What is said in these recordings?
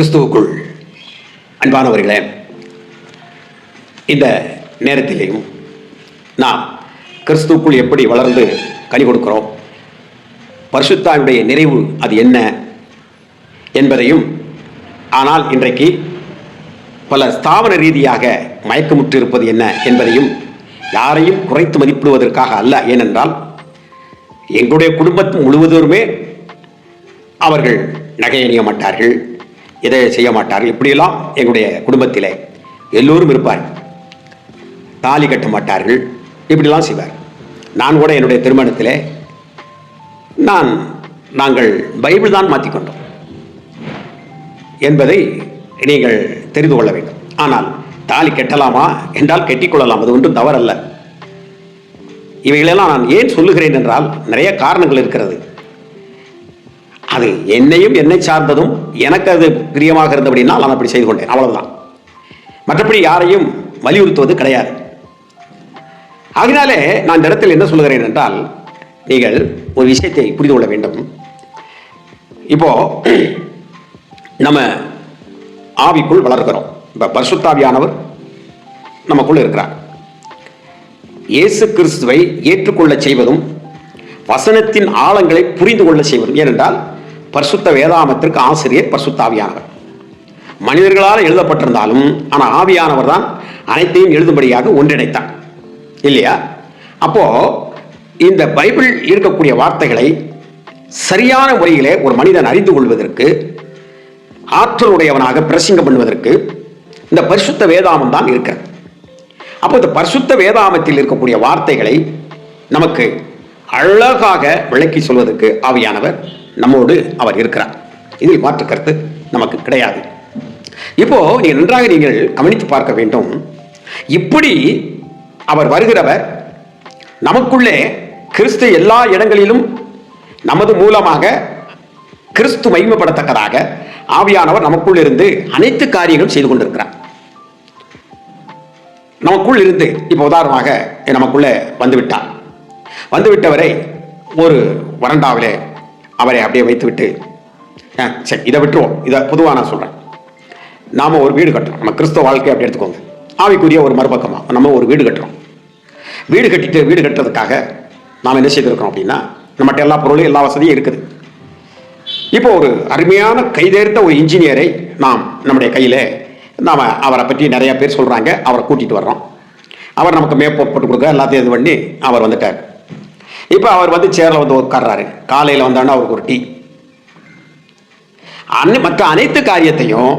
கிறிஸ்துவுக்குள் அன்பானவர்களே இந்த நேரத்திலேயும் நாம் கிறிஸ்துவுக்குள் எப்படி வளர்ந்து கனி கொடுக்கிறோம் பரிசுத்தாவுடைய நிறைவு அது என்ன என்பதையும் ஆனால் இன்றைக்கு பல ஸ்தாபன ரீதியாக மயக்கமுற்று இருப்பது என்ன என்பதையும் யாரையும் குறைத்து மதிப்பிடுவதற்காக அல்ல. ஏனென்றால் எங்களுடைய குடும்பத்தின் முழுவதுமே அவர்கள் நகையணிய மாட்டார்கள் இதை செய்ய மாட்டார்கள் இப்படியெல்லாம் எங்களுடைய குடும்பத்திலே எல்லோரும் இருப்பார்கள். தாலி கட்ட மாட்டார்கள். இப்படிலாம் செய்வார். நான் கூட என்னுடைய திருமணத்திலே நான் நாங்கள் பைபிள் தான் மாற்றிக்கொண்டோம் என்பதை நீங்கள் தெரிந்து கொள்ள வேண்டும். ஆனால் தாலி கட்டலாமா என்றால் கட்டிக்கொள்ளலாம் அது ஒன்றும் தவறல்ல. இவைகளெல்லாம் நான் ஏன் சொல்லுகிறேன் என்றால் நிறைய காரணங்கள் இருக்கிறது. அது என்னையும் என்னை சார்ந்ததும் எனக்கு அது பிரியமாக இருந்தபடினா நான் அப்படி செய்து கொண்டேன். அவ்வளவுதான். மற்றபடி யாரையும் வலியுறுத்துவது கிடையாது. ஆகினாலே நான் இந்த இடத்தில் என்ன சொல்லுகிறேன் என்றால் நீங்கள் ஒரு விஷயத்தை புரிந்து கொள்ள வேண்டும். இப்போ நம்ம ஆவிக்குள் வளர்க்கிறோம். இப்போ பரிசுத்தாவியானவர் நமக்குள் இருக்கிறார். இயேசு கிறிஸ்துவை ஏற்றுக்கொள்ள செய்வதும் வசனத்தின் ஆழங்களை புரிந்து கொள்ள செய்வதும் ஏனென்றால் பரிசுத்த வேதாமத்திற்கு ஆசிரியர் பரிசுத்தாவியானவர். மனிதர்களால் எழுதப்பட்டிருந்தாலும் ஆனால் ஆவியானவர் தான் அனைத்தையும் எழுதும்படியாக ஒன்றிணைத்தார். இல்லையா? அப்போ இந்த பைபிள் இருக்கக்கூடிய வார்த்தைகளை சரியான முறையிலே ஒரு மனிதன் அறிந்து கொள்வதற்கு ஆற்றலுடையவனாக பிரசங்கம் பண்ணுவதற்கு இந்த பரிசுத்த வேதாமம் தான் இருக்கிறது. அப்போ இந்த பரிசுத்த வேதாமத்தில் இருக்கக்கூடிய வார்த்தைகளை நமக்கு அழகாக விளக்கி சொல்வதற்கு ஆவியானவர் நம்மோடு அவர் இருக்கிறார். இதில் மாற்று கருத்து நமக்கு கிடையாது. இப்போ நீங்கள் நன்றாக நீங்கள் கவனித்து பார்க்க வேண்டும். இப்படி அவர் வருகிறவர் நமக்குள்ளே கிறிஸ்து எல்லா இடங்களிலும் நமது மூலமாக கிறிஸ்து மகிமைப்படத்தக்கதாக ஆவியானவர் நமக்குள் இருந்து அனைத்து காரியங்களும் செய்து கொண்டிருக்கிறார். நமக்குள் இருந்து இப்போ உதாரணமாக நமக்குள்ளே வந்துவிட்டார். வந்துவிட்டவரை ஒரு வறண்டாவிலே அவரை அப்படியே வைத்துவிட்டு ஆ, சரி இதை விட்டுருவோம். இதை பொதுவாக நான் சொல்கிறேன் நாம் ஒரு வீடு கட்டுறோம். நம்ம கிறிஸ்தவ வாழ்க்கை அப்படி எடுத்துக்கோங்க. ஆவிக்குரிய ஒரு மறுபக்கமாக நம்ம ஒரு வீடு கட்டுறோம். வீடு கட்டிட்டு வீடு கட்டுறதுக்காக நாம் என்ன செய்திருக்கிறோம் அப்படின்னா நம்மகிட்ட எல்லா பொருளும் எல்லா வசதியும் இருக்குது. இப்போ ஒரு அருமையான கைதேர்ந்த ஒரு இன்ஜினியரை நாம் நம்முடைய கையில் நாம் அவரை பற்றி நிறையா பேர் சொல்கிறாங்க அவரை கூட்டிகிட்டு வர்றோம். அவர் நமக்கு மேப் போட்டு கொடுக்க எல்லாத்தையும் இது பண்ணி அவர் வந்துட்டார். இப்போ அவர் வந்து சேரில் வந்து உட்கார்றாரு. காலையில் வந்தோன்னா அவருக்கு ஒரு டீ அன்னை மற்ற அனைத்து காரியத்தையும்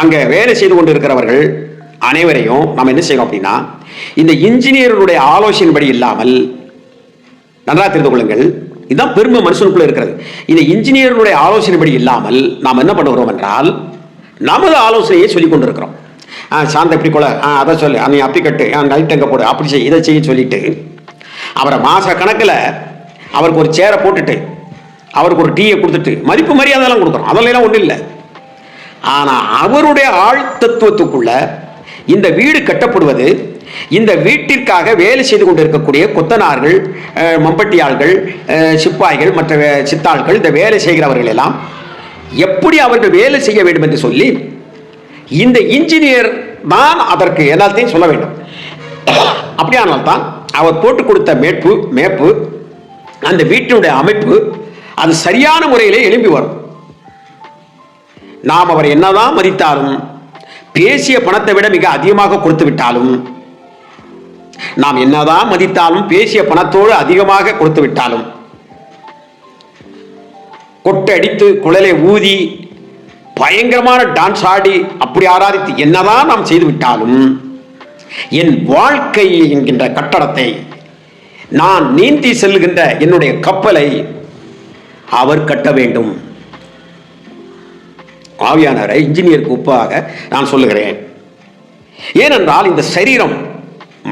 அங்கே வேலை செய்து கொண்டு இருக்கிறவர்கள் அனைவரையும் நம்ம என்ன செய்யணும் அப்படின்னா இந்த இன்ஜினியருடைய ஆலோசனைப்படி இல்லாமல் நன்றா தெரிந்து கொள்ளுங்கள். இதுதான் பெருமை மனுஷனுக்குள்ள இருக்கிறது. இந்த இன்ஜினியருடைய ஆலோசனைப்படி இல்லாமல் நாம் என்ன பண்ணுகிறோம் என்றால் நமது ஆலோசனையை சொல்லிக் கொண்டிருக்கிறோம். ஆ சாந்த இப்படி கொலை. ஆ அதை சொல்லு. நீ அப்படி கட்டு. ஆ நைட் எங்கே போடு. அப்படி செய். இதை செய்ய சொல்லிட்டு அவரை மாச கணக்கில் அவருக்கு ஒரு சேரை போட்டுட்டு அவருக்கு ஒரு டீயை கொடுத்துட்டு மதிப்பு மரியாதைலாம் கொடுக்குறோம் அதெல்லாம் ஒன்றும் இல்லை. ஆனால் அவருடைய ஆழ் தத்துவத்துக்குள்ள இந்த வீடு கட்டப்படுவது இந்த வீட்டிற்காக வேலை செய்து கொண்டிருக்கக்கூடிய கொத்தனார்கள் மம்பட்டியாள்கள் சிப்பாய்கள் மற்ற சித்தாள்கள் இந்த வேலை செய்கிறவர்கள் எல்லாம் எப்படி அவர்கள் வேலை செய்ய வேண்டும் என்று சொல்லி இந்த இன்ஜினியர் தான் அதற்கு எல்லாத்தையும் சொல்ல வேண்டும். அப்படியானால் தான் அவர் போட்டு கொடுத்த மேட்பு மேப்பு அந்த வீட்டினுடைய அமைப்பு அது சரியான முறையிலே எழும்பி வரும். நாம் அவர் என்னதான் மதித்தாலும் பேசிய பணத்தை விட மிக அதிகமாக கொடுத்து விட்டாலும் நாம் என்னதான் மதித்தாலும் பேசிய பணத்தோடு அதிகமாக கொடுத்து விட்டாலும் கொட்டை அடித்து குழலை ஊதி பயங்கரமான டான்ஸ் ஆடி அப்படி ஆராதித்து என்னதான் நாம் செய்து விட்டாலும் என் வாழ்க்கை என்கின்ற கட்டடத்தை நான் நீந்தி செல்கின்ற என்னுடைய கப்பலை அவர் கட்ட வேண்டும். ஆவியானவரை இன்ஜினியருக்கு ஒப்பாக நான் சொல்லுகிறேன். ஏனென்றால் இந்த சரீரம்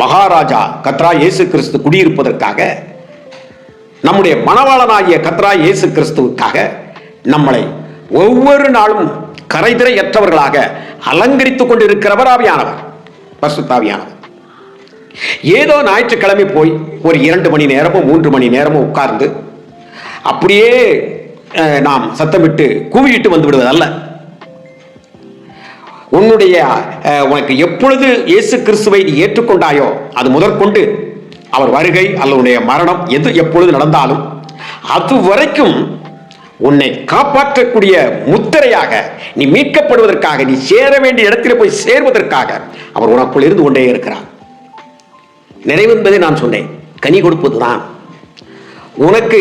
மகாராஜா கத்ரா இயேசு கிறிஸ்து குடியிருப்பதற்காக நம்முடைய மணவாளனாகிய கத்ரா இயேசு கிறிஸ்துவுக்காக நம்மளை ஒவ்வொரு நாளும் கரைதிரையற்றவர்களாக அலங்கரித்துக் கொண்டிருக்கிறவர் ஆவியானவர். பசுத்தாவியானது ஏதோ ஞாயிற்றுக்கிழமை போய் ஒரு இரண்டு மணி நேரமோ மூன்று மணி நேரமோ உட்கார்ந்து அப்படியே நாம் சத்தமிட்டு கூவிட்டு வந்து விடுவதல்ல உன்னுடைய உனக்கு எப்பொழுது இயேசு கிறிஸ்துவை நீ ஏற்றுக்கொண்டாயோ அது முதற்கொண்டு அவர் வருகை அல்லவனுடைய உன்னுடைய மரணம் எது எப்பொழுது நடந்தாலும் அது வரைக்கும் உன்னை காப்பாற்றக்கூடிய முத்திரையாக நீ மீட்கப்படுவதற்காக நீ சேர வேண்டிய இடத்திலே போய் சேர்வதற்காக அவர் உனக்குள் இருந்து கொண்டே இருக்கிறார். நிறைவு என்பதை நான் சொன்னேன். கனி கொடுப்பதுதான். உனக்கு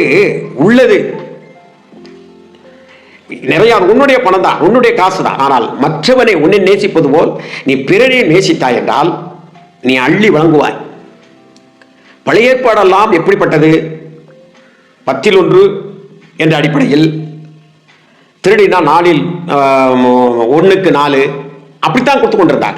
உள்ளது. நிறைய உன்னுடைய பணம் தான் உன்னுடைய காசு தான் ஆனால் மற்றவனை உன்னை நேசிப்பது போல் நீ பிறனை நேசித்தாய் என்றால் நீ அள்ளி வழங்குவாய் பழைய ஏற்பாடெல்லாம் எப்படிப்பட்டது? பத்தில் ஒன்று என்ற அடிப்படையில் திருடினா நாலில் ஒன்றுக்கு ஒண்ணுக்கு நாலு அப்படித்தான் கொடுத்து கொண்டிருந்தார்.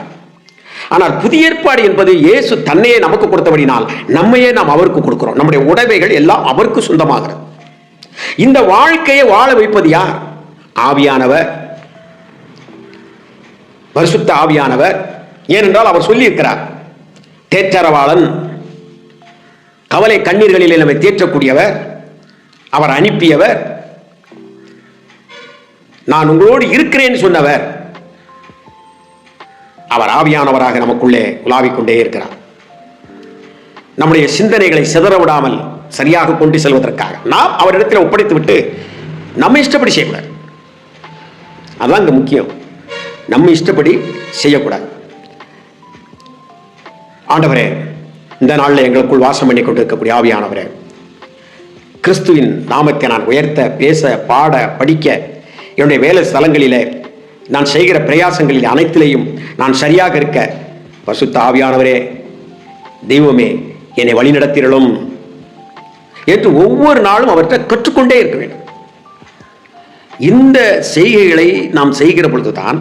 ஆனால் புதிய ஏற்பாடு என்பது இயேசு தன்னையே நமக்கு கொடுத்தபடினால் நம்மையே நாம் அவருக்கு கொடுக்கிறோம். நம்முடைய உடைமைகள் எல்லாம் அவருக்கு சொந்தமாகிறது. இந்த வாழ்க்கையை வாழ வைப்பது யார்? ஆவியானவர். பரிசுத்த ஆவியானவர். ஏனென்றால் அவர் சொல்லியிருக்கிறார் தேற்றரவாளன் கவலை கண்ணீர்களில் நம்மை தேற்றக்கூடியவர். அவர் அனுப்பியவர். நான் உங்களோடு இருக்கிறேன் சொன்னவர். அவர் ஆவியானவராக நமக்குள்ளே உலாவிக் கொண்டே இருக்கிறார். நம்முடைய சிந்தனைகளை சிதற விடாமல் சரியாக கொண்டு செல்வதற்காக நாம் அவரிடத்தில் ஒப்படைத்து விட்டு நம்ம இஷ்டப்படி செய்யக்கூடாது. அதான் இங்க முக்கியம். நம்ம இஷ்டப்படி செய்யக்கூடாது. ஆண்டவரே இந்த நாளில் எங்களுக்குள் வாசம் பண்ணி கொண்டிருக்கக்கூடிய ஆவியானவரே கிறிஸ்துவின் நாமத்தை நான் உயர்த்த பேச பாட படிக்க என்னுடைய வேலை ஸ்தலங்களில் நான் செய்கிற பிரயாசங்களில் அனைத்திலையும் நான் சரியாக இருக்க. பசுத்த ஆவியானவரே தெய்வமே என்னை வழிநடத்திரலும் என்று ஒவ்வொரு நாளும் அவர்கிட்ட கற்றுக்கொண்டே இருக்க வேண்டும். இந்த செய்கைகளை நாம் செய்கிற பொழுதுதான்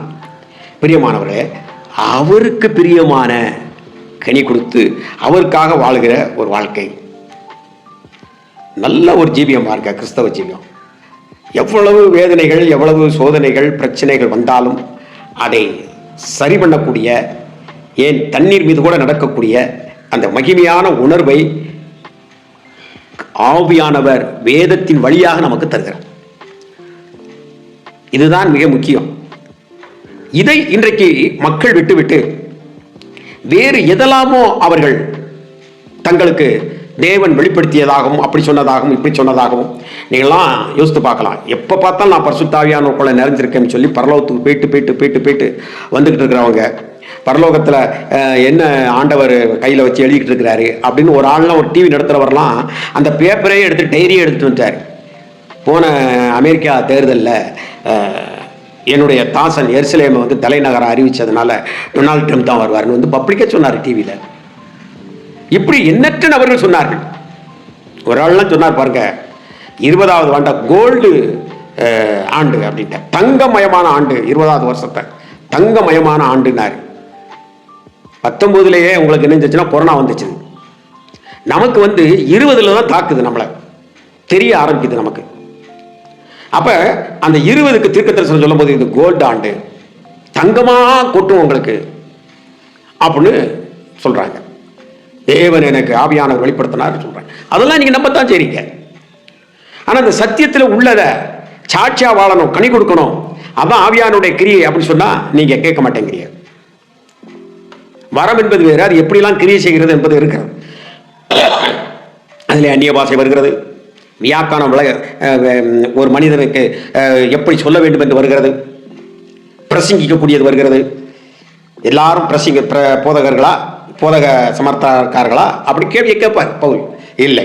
பிரியமானவர்களே அவருக்கு பிரியமான கனி கொடுத்து அவருக்காக வாழுகிற ஒரு வாழ்க்கை. நல்ல ஒரு ஜீவியம் இருக்க கிறிஸ்தவ ஜீவியம். எவ்வளவு வேதனைகள் எவ்வளவு சோதனைகள் பிரச்சனைகள் வந்தாலும் அதை சரி பண்ணக்கூடிய ஏன் தண்ணீர் மீது கூட நடக்கக்கூடிய அந்த மகிமையான உணர்வை ஆவியானவர் வேதத்தின் வழியாக நமக்கு தருகிறார். இதுதான் மிக முக்கியம். இதை இன்றைக்கு மக்கள் விட்டுவிட்டு வேறு எதெல்லாமோ அவர்கள் தங்களுக்கு தேவன் வெளிப்படுத்தியதாகவும் அப்படி சொன்னதாகவும் இப்படி சொன்னதாகவும். நீங்களாம் யோசித்து பார்க்கலாம். எப்போ பார்த்தாலும் நான் பரிசுத்தாவியானோக்குள்ள நிறைஞ்சிருக்கேன்னு சொல்லி பரலோகத்துக்கு போயிட்டு போயிட்டு போயிட்டு போயிட்டு வந்துக்கிட்டு இருக்கிறவங்க. பரலோகத்தில் என்ன ஆண்டவர் கையில் வச்சு எழுதிக்கிட்டு இருக்கிறாரு அப்படின்னு ஒரு ஆள்லாம் ஒரு டிவி நடத்துகிறவரெலாம் அந்த பேப்பரே எடுத்து டைரியே எடுத்துட்டு வந்துட்டார். போன அமெரிக்கா தேர்தலில் என்னுடைய தாசன் எருசலேமை வந்து தலைநகரம் அறிவித்ததுனால டொனால்ட் ட்ரம்ப் தான் வருவார்னு வந்து பப்ளிக்காக சொன்னார் டிவியில் இப்படி எண்ணற்ற நபர்கள் சொன்னார்கள்? ஒரு ஆள்லாம் சொன்னார் பாருங்க இருபதாவது ஆண்ட கோல்டு ஆண்டு அப்படின்ட்டு தங்கமயமான ஆண்டு இருபதாவது வருஷத்தை. தங்கமயமான ஆண்டுனார். பத்தொம்போதுலேயே உங்களுக்கு என்ன இருந்துச்சுன்னா கொரோனா வந்துச்சு. நமக்கு வந்து இருபதுல தான் தாக்குது நம்மளை. தெரிய ஆரம்பிக்குது நமக்கு. அப்போ அந்த இருபதுக்கு தீர்க்கதரிசனம் சொல்லும்போது இது கோல்டு ஆண்டு. தங்கமாக கொட்டும் உங்களுக்கு. அப்படின்னு சொல்கிறாங்க தேவன் எனக்கு ஆவியானவர் வெளிப்படுத்தினார் சொல்கிறேன் அதெல்லாம் நீங்க நம்பத்தான் செய்றீங்க. ஆனால் அந்த சத்தியத்தில் உள்ளதை சாட்சியா வாழணும் கனி கொடுக்கணும். அதான் ஆவியானுடைய கிரியை அப்படின்னு சொன்னால் நீங்கள் கேட்க மாட்டேங்கிறீங்க. வரம் என்பது வேறு அது எப்படிலாம் கிரியை செய்கிறது என்பது இருக்கிறது. அதில் அந்நிய பாஷை வருகிறது. வியாக்கானம் விளை ஒரு மனிதனுக்கு எப்படி சொல்ல வேண்டும் என்று வருகிறது? பிரசங்கிக்கக்கூடியது வருகிறது. எல்லாரும் பிரசங்க பிர போதகர்களா? போதக சமர்த்தார்களா அப்படி கேள்வியை கேட்பார் பவுல். இல்லை.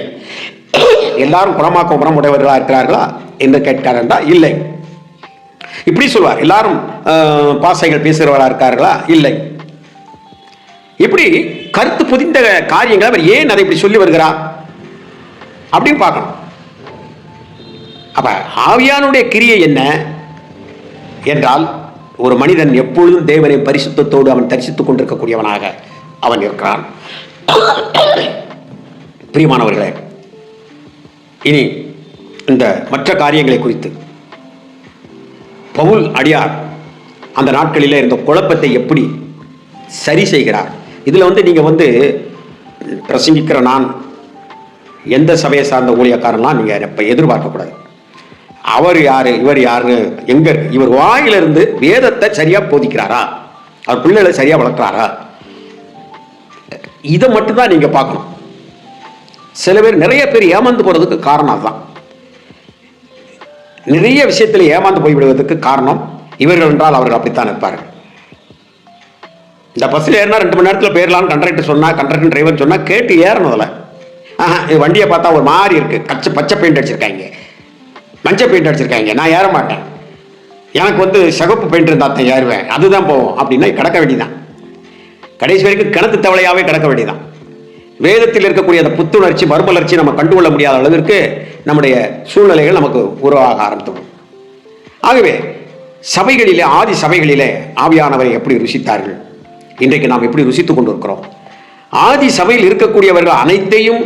எல்லாரும் குணமாக்கம் குணமுடையவர்களா இருக்கிறார்களா? என்று கேட்கிறார் என்றால் இல்லை. இப்படி சொல்வார். எல்லாரும் பாசைகள் பேசுகிறவர்களா இருக்கார்களா? இல்லை. இப்படி கருத்து புதிந்த காரியங்களை அவர் ஏன் அதை இப்படி சொல்லி வருகிறார்? அப்படின்னு பார்க்கணும். அப்ப ஆவியானுடைய கிரியை என்ன? என்றால் ஒரு மனிதன் எப்பொழுதும் தேவனை பரிசுத்தத்தோடு அவன் தரிசித்துக் கொண்டிருக்கக்கூடியவனாக. அவன் இருக்கிறான். பிரியமானவர்களே இனி இந்த மற்ற காரியங்களை குறித்து. பவுல் அடியார் அந்த நாட்களில் இருந்த குழப்பத்தை எப்படி சரி செய்கிறார்? இதில் வந்து நீங்கள் வந்து பிரசங்கிக்கிற நான் எந்த சபையை சார்ந்த ஊழியக்காரன்லாம் நீங்கள் இப்போ எதிர்பார்க்கக்கூடாது. அவர் யார் இவர் யாருன்னு எங்கே இருக்கு? இவர் வாயிலிருந்து வேதத்தை சரியாக போதிக்கிறாரா? அவர் பிள்ளைகளை சரியாக வளர்க்குறாரா? இதை மட்டும்தான் நீங்க பார்க்கணும். சில பேர் நிறைய பேர் ஏமாந்து போறதுக்கு காரணம் அதுதான். நிறைய விஷயத்தில் ஏமாந்து போய்விடுவதற்கு காரணம் இவர்கள் என்றால் அவர்கள் அப்படித்தான் இருப்பார்கள். இந்த பஸ்ஸில் ஏறினா ரெண்டு மணி நேரத்தில் போயிடலாம்னு கண்டக்டர் சொன்னா கண்டக்டர் டிரைவர் சொன்னா கேட்டு ஏறணும் ஆஹா இது வண்டியை பார்த்தா ஒரு மாதிரி இருக்கு. கச்ச பச்சை பெயிண்ட் அடிச்சிருக்காங்க. மஞ்சள் பெயிண்ட் அடிச்சிருக்காங்க. நான் ஏற மாட்டேன். எனக்கு வந்து சிகப்பு பெயிண்ட் இருந்தால் தான் ஏறுவேன். அதுதான் போவோம். அப்படின்னா கிடக்க வேண்டியதான் கடைசி வரைக்கும் கிணத்து தவளையாகவே கிடக்க வேண்டியதான் வேதத்தில் இருக்கக்கூடிய அந்த புத்துணர்ச்சி மறுமலர்ச்சி நம்ம கண்டுகொள்ள முடியாத அளவிற்கு நம்முடைய சூழ்நிலைகள் நமக்கு உருவாக ஆரம்பித்துவிடும். ஆகவே சபைகளிலே ஆதி சபைகளிலே ஆவியானவரை எப்படி ருசித்தார்கள்? இன்றைக்கு நாம் எப்படி ருசித்துக் கொண்டிருக்கிறோம்? ஆதி சபையில் இருக்கக்கூடியவர்கள் அனைத்தையும்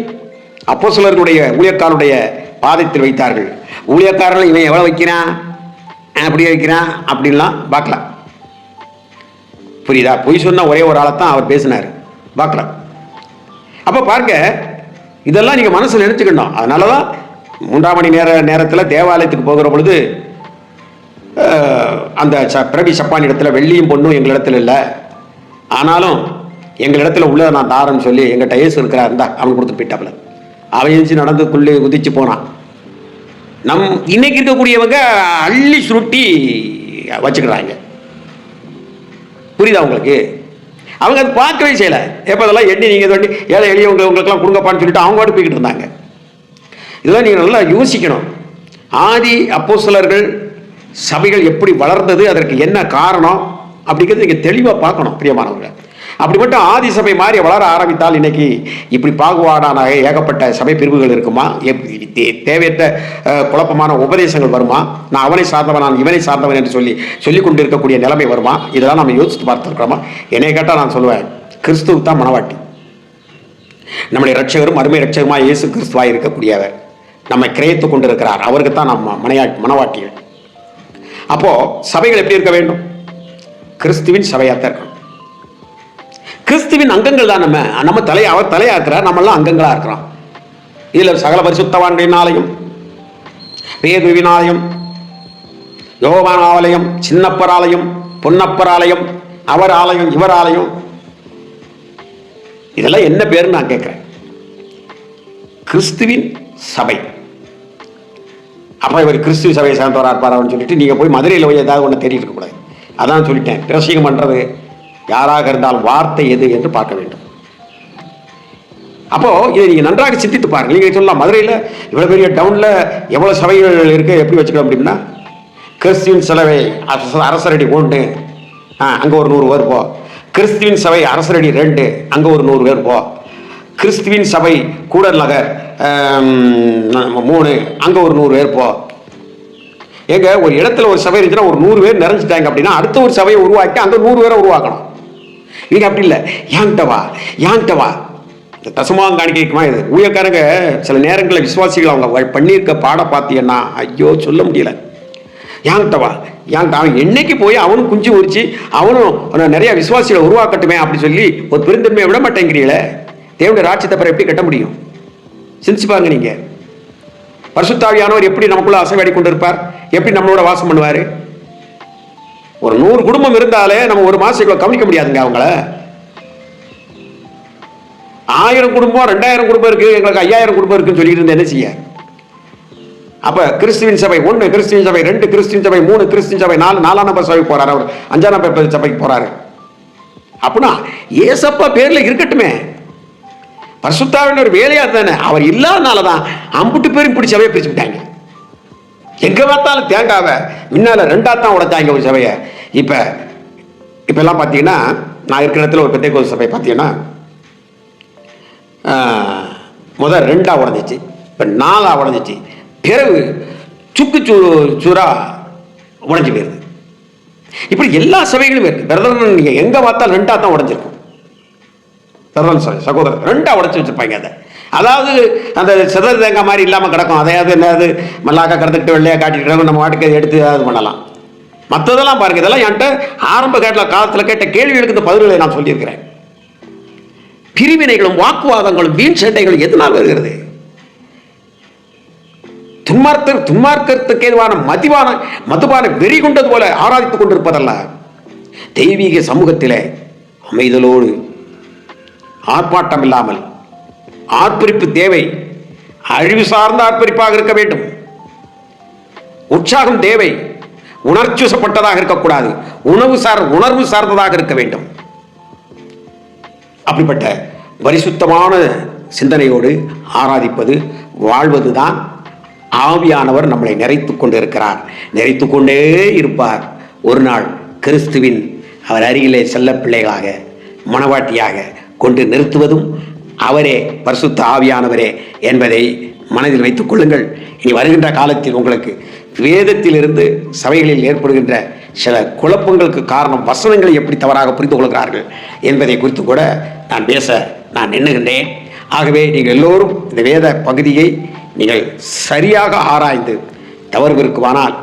அப்போ சிலர்களுடைய ஊழியக்காரனுடைய பாதத்தில் வைத்தார்கள். ஊழியக்காரர்கள் இவன் எவ்வளோ வைக்கிறான்? அப்படி வைக்கிறான் அப்படின்லாம் பார்க்கலாம். புரியுதா? பொய் சொன்ன ஒரே ஒரு ஆளை தான் அவர் பேசினார். பார்க்கலாம் அப்போ பார்க்க இதெல்லாம் நீங்கள் மனசில் நினச்சிக்கணும். அதனால தான் மூன்றாம் மணி நேர நேரத்தில் தேவாலயத்துக்கு போகிற பொழுது அந்த ச பிரபி சப்பான் இடத்துல வெள்ளியும் பொண்ணும் எங்களிடத்துல இல்லை. ஆனாலும் எங்களிடத்துல உள்ளதை நான் தாரேன்னு சொல்லி எங்கிட்ட ஏசு இருக்கிறா இருந்தா அவன் கொடுத்து போயிட்டாப்புல. அவன் எழுந்துச்சு நடந்து குள்ளே குதிச்சு போனான். நம் இன்னைக்கு இருக்கக்கூடியவங்க அள்ளி சுருட்டி வச்சுக்கிறாங்க. புரியுதா உங்களுக்கு? அவங்க அது பார்க்கவே செய்யலை. எப்போ அதெல்லாம் எண்ணி நீங்கள் தோண்டி ஏழை எளியவங்க உங்களுக்கெல்லாம் கொடுங்கப்பான்னு சொல்லிட்டு அவங்க பாட்டு போய்கிட்டு இருந்தாங்க. இதெல்லாம் நீங்கள் நல்லா யோசிக்கணும். ஆதி அப்போ சிலர்கள் சபைகள் எப்படி வளர்ந்தது அதற்கு என்ன காரணம் அப்படிங்கிறது நீங்கள் தெளிவாக பார்க்கணும் பிரியமானவர்கள். அப்படி மட்டும் ஆதி சபை மாதிரி வளர ஆரம்பித்தால் இன்னைக்கு இப்படி பாகுபாடான ஏகப்பட்ட சபை பிரிவுகள் இருக்குமா? தே- தேவையற்ற குழப்பமான உபதேசங்கள் வருமா? நான் அவனை சார்ந்தவன் நான் இவனை சார்ந்தவன் என்று சொல்லி சொல்லிக் கொண்டு இருக்கக்கூடிய நிலைமை வருமா? இதெல்லாம் நம்ம யோசித்து பார்த்துருக்கிறோமா? என்னை கேட்டால் நான் சொல்லுவேன் கிறிஸ்துவுக்கு தான் மனவாட்டி. நம்முடைய ரட்சகரும் அருமை ரட்சகமாக இயேசு கிறிஸ்துவாக இருக்கக்கூடியவர். நம்மை கிரயத்து கொண்டிருக்கிறார். அவருக்கு தான் நம்ம மனையா மனவாட்டியல் அப்போது சபைகள் எப்படி இருக்க வேண்டும்? கிறிஸ்துவின் சபையாத்தான் இருக்கணும். கிறிஸ்துவின் அங்கங்கள் தான் நம்ம. நம்ம தலையை அவர் தலையாக்குறார் நம்மெல்லாம் அங்கங்களா இருக்கிறோம். இதில் சகல பரிசுத்தவான்களின் ஆலயம் வேதுவின் ஆலயம் யோகவான் ஆலயம் சின்னப்பர் ஆலயம் பொன்னப்பர் ஆலயம் அவர் ஆலயம் இவர் ஆலயம் இதெல்லாம் என்ன பேருன்னு நான் கேட்கிறேன். கிறிஸ்துவின் சபை. அப்போ இவர் கிறிஸ்துவ சபையை சேர்ந்தவராக இருப்பார் அப்படின்னு சொல்லிட்டு நீங்கள் போய் மதுரையில் போய் ஏதாவது ஒன்று தேடிட்டு இருக்கக்கூடாது. அதான் சொல்லிட்டேன். பிரசங்கம் பண்ணுறது யாராக இருந்தாலும் வார்த்தை எது என்று பார்க்க வேண்டும். அப்போ இதை நீங்க நன்றாக சிந்தித்து பாருங்க நீங்க சொல்லலாம் மதுரையில் இவ்வளவு பெரிய டவுன்ல எவ்வளவு சபைகள் இருக்கு எப்படி வச்சுக்கணும் அப்படின்னா கிறிஸ்துவின் சலவை அரச- அரசரடி ஒன்று ஆ ஒரு நூறு பேர் போ. கிறிஸ்துவின் சபை அரசரடி ரெண்டு அங்கே ஒரு நூறு பேர் போ. கிறிஸ்துவின் சபை கூடல் நகர் மூணு அங்கே ஒரு நூறு பேர் போ. ஏங்க ஒரு இடத்துல ஒரு சபை இருந்துச்சுன்னா ஒரு நூறு பேர் நிறைஞ்சிட்டாங்க அப்படின்னா அடுத்த ஒரு சபையை உருவாக்கி அங்கே நூறு பேரை உருவாக்கணும். நீங்க அப்படி இல்லை. யாங்கிட்ட வா யாங்கிட்ட வா. இந்த தசமாகம் இது ஊழியக்காரங்க சில நேரங்களில் விசுவாசிகள் அவங்க பண்ணியிருக்க பாட பார்த்தீங்கன்னா ஐயோ சொல்ல முடியல. யாங்கிட்ட வா யாங்கிட்ட அவன் என்னைக்கு போய் அவனும் குஞ்சு உரிச்சு அவனும் நிறைய விசுவாசிகளை உருவாக்கட்டுமே அப்படி சொல்லி ஒரு பெருந்தன்மையை விட மாட்டேங்கிறீங்களே. தேவனுடைய ராட்சியத்தை பிற எப்படி கட்ட முடியும்? சிந்திச்சு பாருங்க நீங்க. பரிசுத்தாவியானவர் எப்படி நமக்குள்ள அசைவாடி கொண்டிருப்பார்? எப்படி நம்மளோட வாசம் பண்ணுவாரு? ஒரு நூறு குடும்பம் இருந்தாலே நம்ம ஒரு மாசத்துக்குள்ள கவனிக்க முடியாதுங்க அவங்கள. ஆயிரம் குடும்பம் ரெண்டாயிரம் குடும்பம் இருக்கு எங்களுக்கு ஐயாயிரம் குடும்பம் இருக்குன்னு சொல்லிட்டு இருந்தா என்ன செய்ய? அப்ப கிறிஸ்துவின் சபை ஒன்று கிறிஸ்துவின் சபை ரெண்டு கிறிஸ்துவின் சபை மூணு கிறிஸ்துவின் சபை நாலு நாலாம் நம்பர் சபைக்கு போறாரு அவர். அஞ்சாம் நம்பர் சபைக்கு போறாரு. அப்படின்னா ஏசப்பா பேர்ல இருக்கட்டுமே. பரிசுத்தாவின் ஒரு வேலையா தானே. அவர் இல்லாதனால தான் அம்புட்டு பேரும் பிடிச்சவே சபையை பிரிச்சு விட்டாங்க. எங்க பார்த்தாலும் தேங்காவை முன்னால ரெண்டா தான் உடைச்சாங்க ஒரு சபையை. இப்ப இப்ப எல்லாம் பார்த்தீங்கன்னா நான் இருக்கிற இடத்துல ஒரு பெத்தை சபை பார்த்தீங்கன்னா முதல் ரெண்டா உடஞ்சிச்சு இப்போ நாலா உடஞ்சிச்சு. பிறகு சுக்கு சூ சூறா உடஞ்சி போயிருது. இப்படி எல்லா சபைகளும் இருக்கு. பிரதமர் நீங்க எங்க பார்த்தாலும் ரெண்டா தான் உடஞ்சிருக்கும். பிரதமர் சபை சகோதரர் ரெண்டா உடைச்சு வச்சிருப்பாங்க அதை. அதாவது அந்த சிதறு தேங்காய் மாதிரி இல்லாமல் கிடக்கும். அதையாவது என்னது? மல்லாக்கா கடந்துக்கிட்டு வெள்ளையாக காட்டிட்டு கிடக்கும், நம்ம வாட்டுக்கு எடுத்து அது பண்ணலாம். மற்றதெல்லாம் பாருங்க இதெல்லாம் என்கிட்ட ஆரம்ப கேட்டல காலத்தில் கேட்ட கேள்விகளுக்கு இந்த பதில்களை நான் சொல்லியிருக்கிறேன். பிரிவினைகளும் வாக்குவாதங்களும் வீண் சண்டைகளும் எதனால் வருகிறது? துன்மார்க்க துன்மார்க்கத்துக்கு எதுவான மதிவான மதுபான வெறி கொண்டது போல ஆராதித்துக் கொண்டிருப்பதல்ல. தெய்வீக சமூகத்திலே அமைதலோடு ஆர்ப்பாட்டம் இல்லாமல் ஆர்ப்பரிப்பு தேவை. அழிவு சார்ந்த ஆர்ப்பரிப்பாக இருக்க வேண்டும். உற்சாகம் தேவை. உணர்ச்சிசப்பட்டதாக இருக்கக்கூடாது. உணவு சார் உணர்வு சார்ந்ததாக இருக்க வேண்டும். அப்படிப்பட்ட பரிசுத்தமான சிந்தனையோடு ஆராதிப்பது வாழ்வதுதான் ஆவியானவர் நம்மளை நிறைத்து கொண்டிருக்கிறார். நிறைத்து கொண்டே இருப்பார். ஒரு நாள் கிறிஸ்துவின் அவர் அருகிலே செல்ல பிள்ளைகளாக மனவாட்டியாக கொண்டு நிறுத்துவதும் அவரே பரிசுத்த ஆவியானவரே என்பதை மனதில் வைத்துக் கொள்ளுங்கள். இனி வருகின்ற காலத்தில் உங்களுக்கு வேதத்திலிருந்து சபைகளில் ஏற்படுகின்ற சில குழப்பங்களுக்கு காரணம் வசனங்களை எப்படி தவறாக புரிந்து கொள்கிறார்கள் என்பதை குறித்து கூட நான் பேச நான் எண்ணுகின்றேன். ஆகவே நீங்கள் எல்லோரும் இந்த வேத பகுதியை நீங்கள் சரியாக ஆராய்ந்து தவறு இருக்குமானால்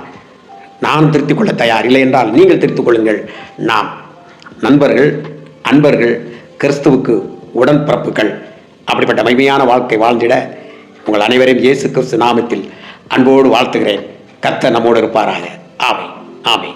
நான் திருத்திக் கொள்ள தயார். இல்லை என்றால் நீங்கள் திருத்திக் கொள்ளுங்கள். நாம் நண்பர்கள் அன்பர்கள் கிறிஸ்துவுக்கு உடன்பிறப்புகள். அப்படிப்பட்ட மகிமையான வாழ்க்கை வாழ்ந்திட உங்கள் அனைவரையும் இயேசு கிறிஸ்து நாமத்தில் அன்போடு வாழ்த்துகிறேன். கர்த்தர் நம்மோடு இருப்பாராக. ஆமை ஆமை